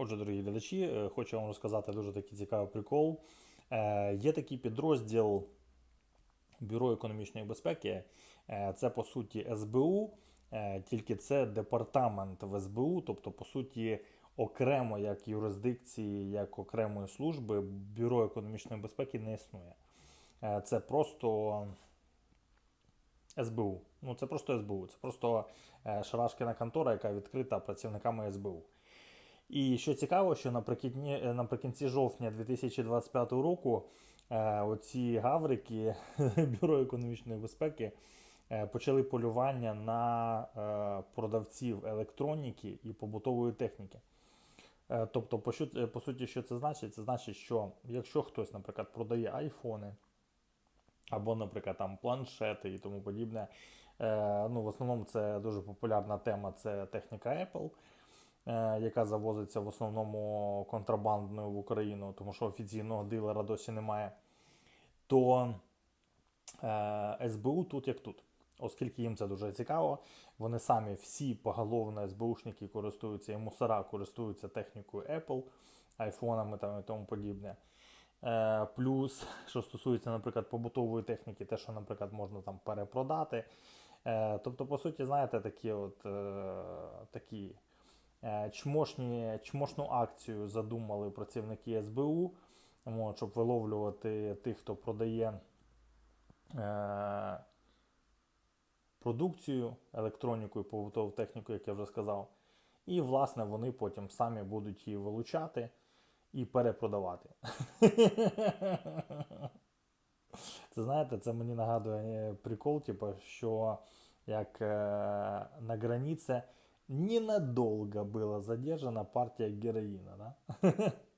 Отже, дорогі глядачі, е, хочу вам розказати дуже такий цікавий прикол. Е, Є такий підрозділ Бюро економічної безпеки. Е, Це по суті СБУ, тільки це департамент в СБУ, тобто, по суті, окремо як юрисдикції, як окремої служби Бюро економічної безпеки не існує. Це просто СБУ. Ну, це просто СБУ. Це просто шарашкіна контора, яка відкрита працівниками СБУ. І що цікаво, що наприкінці, наприкінці жовтня 2025 року е, оці гаврики Бюро економічної безпеки е, почали полювання на е, продавців електроніки і побутової техніки. Е, тобто, по, е, по суті, що це значить? Це значить, що якщо хтось, наприклад, продає айфони, або, наприклад, там планшети і тому подібне. Е, ну, в основному це дуже популярна тема це техніка Apple, е, яка завозиться в основному контрабандною в Україну, тому що офіційного дилера досі немає. То е, СБУ тут як тут. Оскільки їм це дуже цікаво, вони самі всі поголовно СБУшники користуються і мусора користуються технікою Apple, айфонами там і тому подібне. Е, плюс, що стосується, наприклад, побутової техніки, те, що, наприклад, можна там перепродати. Е, тобто, по суті, знаєте, такі от е, такі е, чмошні, чмошну акцію задумали працівники СБУ, щоб виловлювати тих, хто продає е, продукцію, електроніку і побутову техніку, як я вже сказав. І, власне, вони потім самі будуть її вилучати і перепродавати. Це знаєте, це мені нагадує прикол, типу, що як е, на границе ненадолго была задержана партия героина. Да?